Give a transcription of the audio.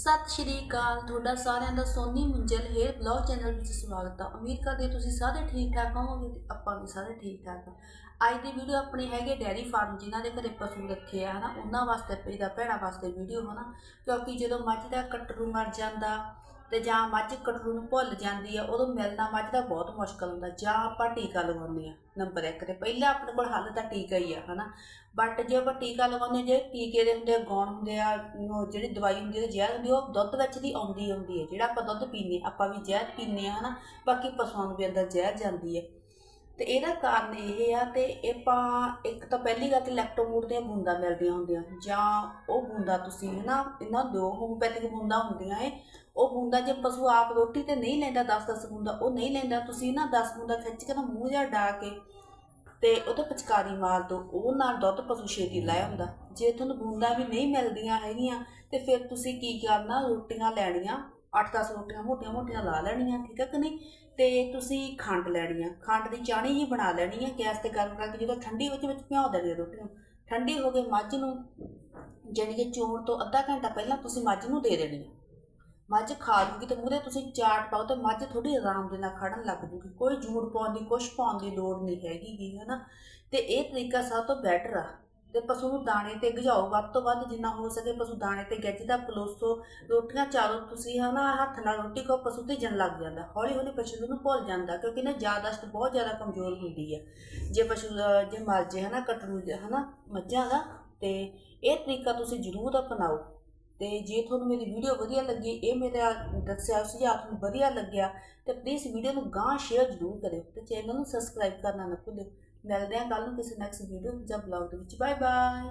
ਸਤਿ ਸ਼੍ਰੀ ਅਕਾਲ। ਤੁਹਾਡਾ ਸਾਰਿਆਂ ਦਾ Soni Munjal hair blog channel ਵਿੱਚ ਸਵਾਗਤ ਆ। ਉਮੀਦ ਕਰਦੇ ਤੁਸੀਂ ਸਾਰੇ ਠੀਕ ਠਾਕ ਹੋਵੋਗੇ ਤੇ ਆਪਾਂ ਵੀ ਸਾਰੇ ਠੀਕ ਠਾਕ ਹਾਂ ਅੱਜ ਦੀ ਵੀਡੀਓ ਆਪਣੇ ਹੈਗੀ ਡੈਰੀ ਫਾਰਮ, ਜਿਨ੍ਹਾਂ ਦੇ ਘਰੇ ਪਸ਼ੂ ਰੱਖੇ ਆ, ਹਨਾ? ਉਹਨਾਂ ਵਾਸਤੇ ਪਈਦਾ ਭੈਣਾਂ ਵਾਸਤੇ ਵੀਡੀਓ ਹਨਾ? ਕਿਉਂਕਿ ਜਦੋਂ ਮੱਝ ਦਾ ਕੱਟਰੂ ਮਰ ਜਾਂਦਾ ਤੇ ਜਾਂ ਮੱਝ ਕਟਰੂ ਨੂੰ ਭੁੱਲ ਜਾਂਦੀ ਆ, ਉਦੋਂ ਮਿਲਣਾ ਮੱਝ ਦਾ ਬਹੁਤ ਮੁਸ਼ਕਲ ਹੁੰਦਾ, ਜਾਂ ਆਪਾਂ ਟੀਕਾ ਲਗਾਉਂਦੇ ਆ, ਨੰਬਰ 1 ਤੇ ਪਹਿਲਾਂ ਆਪਣੇ ਕੋਲ ਹੱਲ ਤਾਂ ਟੀਕਾ ਹੀ ਆ, ਹਨਾ? ਬਟ ਜੇ ਆਪਾਂ ਟੀਕਾ ਲਗਾਉਂਦੇ ਜੇ ਟੀਕੇ ਦੇ ਹੁੰਦੇ ਆ, ਗੌਣ ਹੁੰਦੇ ਆ, ਉਹ ਜਿਹੜੀ ਦਵਾਈ ਹੁੰਦੀ ਹੈ ਜ਼ਹਿਰ ਹੁੰਦੀ ਉਹ ਦੁੱਧ ਵਿੱਚ ਦੀ ਆਉਂਦੀ ਹੁੰਦੀ ਹੈ ਜਿਹੜਾ ਆਪਾਂ ਦੁੱਧ ਪੀਂਦੇ ਆਪਾਂ ਵੀ ਜ਼ਹਿਰ ਪੀਂਦੇ ਆ, ਹਨਾ? ਬਾਕੀ ਪਸ਼ੂਆਂ ਨੂੰ ਵੀ ਅੰਦਰ ਜ਼ਹਿਰ ਜਾਂਦੀ ਹੈ ਤੇ ਇਹਦਾ ਕਾਰਨ ਇਹ ਆ ਤੇ ਇਹ ਆਪਾਂ ਇੱਕ ਤਾਂ ਪਹਿਲੀ ਗੱਲ ਤੇ ਲੈਕਟੋਮੂਡ ਦੀਆਂ ਬੂੰਦਾਂ ਮਿਲਦੀਆਂ ਹੁੰਦੀਆਂ ਜਾਂ ਉਹ ਬੂੰਦਾਂ ਤੁਸੀਂ ਹਨਾ, ਇਹਨਾਂ ਦੋ ਹੋਮੋਪੈਥਿਕ ਬੂੰਦਾਂ ਹੁੰਦੀਆਂ ਏ, ਉਹ ਬੂੰਦਾਂ ਜੇ ਪਸ਼ੂ ਆਪ ਰੋਟੀ ਤੇ ਨਹੀਂ ਲੈਂਦਾ 10-10 ਬੂੰਦਾ ਉਹ ਨਹੀਂ ਲੈਂਦਾ, ਤੁਸੀਂ ਨਾ 10 ਬੂੰਦਾ ਖਿੱਚ ਕੇ ਨਾ ਮੂੰਹ ਜਿਹਾ ਡਾ ਕੇ ਤੇ ਉਹਤੇ ਪਿਚਕਾਰੀ ਮਾਰ ਦੋ, ਉਹ ਨਾਲ ਦੁੱਧ ਪਸ਼ੂ ਛੇਤੀ ਲੈ ਆਉਂਦਾ। ਜੇ ਤੁਹਾਨੂੰ ਬੂੰਦਾਂ ਵੀ ਨਹੀਂ ਮਿਲਦੀਆਂ ਹੈਗੀਆਂ ਤੇ ਫਿਰ ਤੁਸੀਂ ਕੀ ਕਰਨਾ, ਰੋਟੀਆਂ ਲੈਣੀਆਂ 8-10 ਰੋਟੀਆਂ ਮੋਟੀਆਂ-ਮੋਟੀਆਂ ਲਾ ਲੈਣੀਆਂ, ਠੀਕ ਹੈ ਕਿ ਨਹੀਂ? ਤੇ ਤੁਸੀਂ ਖੰਡ ਲੈਣੀ ਆ। ਖੰਡ ਦੀ ਚਾਣੀ ਹੀ ਬਣਾ ਲੈਣੀ ਆ, ਗੈਸ ਤੇ ਗਰਮ ਕਰਕੇ ਜਦੋਂ ਠੰਡੀ ਵਿੱਚ ਵਿੱਚ ਭਿਓ ਦੇਣੀ ਆ ਰੋਟੀਆਂ। ਠੰਡੀ ਹੋ ਕੇ ਮੱਝ ਨੂੰ ਜਾਣੀ ਕਿ ਚੋਣ ਤੋਂ ਅੱਧਾ ਘੰਟਾ ਪਹਿਲਾਂ ਤੁਸੀਂ ਮੱਝ ਨੂੰ ਦੇ ਦੇਣੀ ਆ। ਮੱਝ ਖਾ ਲੂਗੀ ਤੇ ਮੂਹਰੇ ਤੁਸੀਂ ਚਾਟ ਪਾਓ ਤੇ ਮੱਝ ਥੋੜੀ ਆਰਾਮ ਦੇ ਨਾਲ ਖੜਨ ਲੱਗ ਜੂਗੀ। ਕੋਈ ਜੂੜ ਪਾਉਣ ਦੀ, ਕੁਛ ਪਾਉਣ ਦੀ ਲੋੜ ਨਹੀਂ ਹੈਗੀ ਗੀ, ਹਨਾ? ਤੇ ਇਹ ਤਰੀਕਾ ਸਭ ਤੋਂ ਬੈਟਰ ਆ। ਤੇ ਪਸ਼ੂ ਨੂੰ ਦਾਣੇ ਤੇ ਗਜਾਓ ਵੱਧ ਤੋਂ ਵੱਧ ਜਿੰਨਾ ਹੋ ਸਕੇ ਪਸ਼ੂ ਦਾਣੇ ਤੇ ਗੱਜਦਾ ਪਲੋਸੋ ਰੋਟੀਆਂ ਚਾਲੋ ਤੁਸੀਂ ਹਨਾ ਹੱਥ ਨਾਲ ਰੋਟੀ ਖਾਓ, ਪਸ਼ੂ ਤੇ ਜਨ ਲੱਗ ਜਾਂਦਾ। ਹੌਲੀ ਹੌਲੀ ਪਸ਼ੂ ਨੂੰ ਭੁੱਲ ਜਾਂਦਾ ਕਿਉਂਕਿ ਨਾ ਯਾਦਾਸ਼ਤ ਬਹੁਤ ਜ਼ਿਆਦਾ ਕਮਜ਼ੋਰ ਹੁੰਦੀ ਹੈ ਜੇ ਪਸ਼ੂ, ਜੇ ਮਰ ਜੇ ਹਨਾ ਕਟਰੂ ਜੇ ਹਨਾ, ਮੱਝਾਂ ਦਾ, ਤੇ ਇਹ ਤਰੀਕਾ ਤੁਸੀਂ ਜ਼ਰੂਰ ਅਪਣਾਓ। ਤੇ ਜੇ ਤੁਹਾਨੂੰ ਮੇਰੀ ਵੀਡੀਓ ਵਧੀਆ ਲੱਗੀ, ਇਹ ਮੇਰਾ ਦੱਸਿਆ ਸੁਝਾਅ ਤੁਹਾਨੂੰ ਵਧੀਆ ਲੱਗਿਆ, ਤੇ ਪਲੀਜ਼ ਵੀਡੀਓ ਨੂੰ ਗਾਂ ਸ਼ੇਅਰ ਜ਼ਰੂਰ ਕਰਿਓ ਤੇ ਚੈਨਲ ਨੂੰ ਸਬਸਕ੍ਰਾਈਬ ਕਰਨਾ ਨਾ ਭੁੱਲਿਓ। ਮਿਲਦੇ ਹਾਂ ਕੱਲ ਨੂੰ ਕਿਸੇ ਨੈਕਸਟ ਵੀਡੀਓ ਜਾਂ ਬਲੌਗ ਦੇ ਵਿੱਚ। Bye bye